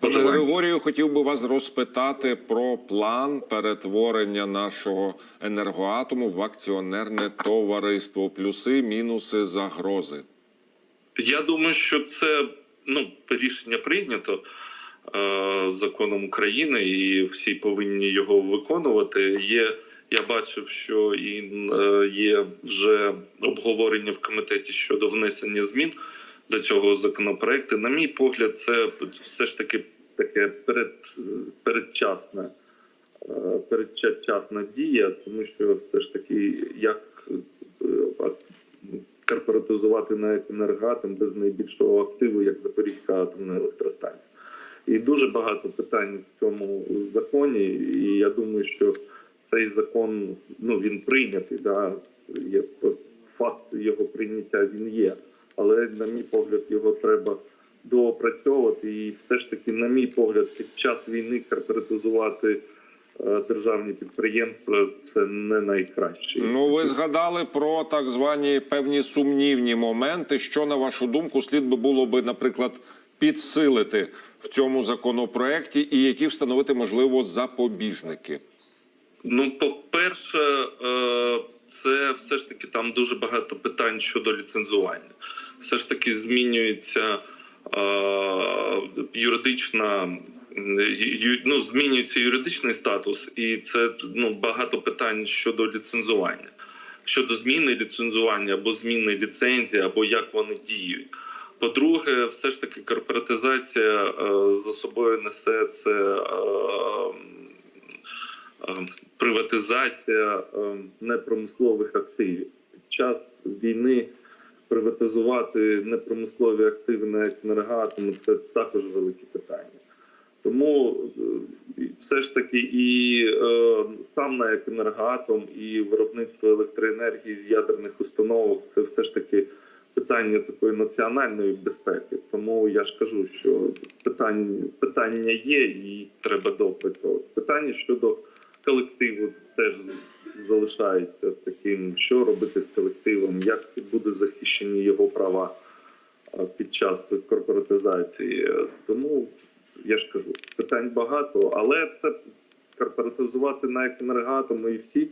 Пане Григорію, хотів би вас розпитати про план перетворення нашого енергоатому в акціонерне товариство. Плюси, мінуси, загрози. Я думаю, що це ну рішення прийнято е, законом України, і всі повинні його виконувати. Є я бачив, що і е, є вже обговорення в комітеті щодо внесення змін до цього законопроекту. На мій погляд, це все ж таки таке перед, передчасне, е, передчасна дія, тому що все ж таки як е, корпоратизувати на енергоатом без найбільшого активу, як Запорізька атомна електростанція. І дуже багато питань в цьому законі. І я думаю, що цей закон ну він прийнятий. Да, є факт його прийняття він є. Але, на мій погляд, його треба доопрацьовувати. І все ж таки, на мій погляд, під час війни корпоратизувати е, державні підприємства це не найкраще. Ну, ви згадали про так звані певні сумнівні моменти. Що на вашу думку слід би було би, наприклад, підсилити в цьому законопроекті, і які встановити можливо запобіжники? Ну, по-перше, е, це все ж таки там дуже багато питань щодо ліцензування. Все ж таки змінюється е, юридична. Ну, змінюється юридичний статус, і це ну багато питань щодо ліцензування, щодо зміни ліцензування або зміни ліцензії, або як вони діють. По-друге, все ж таки корпоратизація е, за собою несе це приватизація е, непромислових активів. Під час війни приватизувати непромислові активи на енергоатому – це також велике питання. Тому е, все ж таки і е, сам на енергоатом, і виробництво електроенергії з ядерних установок це все ж таки питання такої національної безпеки. Тому я ж кажу, що питання, питання є і треба доопрацьовувати. Питання щодо колективу теж залишається таким, що робити з колективом, як буде захищені його права під час корпоратизації. Тому я ж кажу, питань багато, але це корпоратизувати на енергоатому і всі.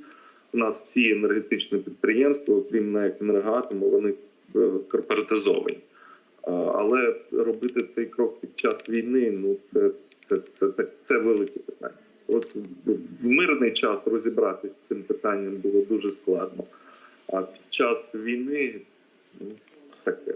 У нас всі енергетичні підприємства, окрім на енергоатому, вони е, корпоратизовані. Але робити цей крок під час війни, ну це, це, це, це, це велике питання. В мирний час розібратися з цим питанням було дуже складно. А під час війни ну, таке.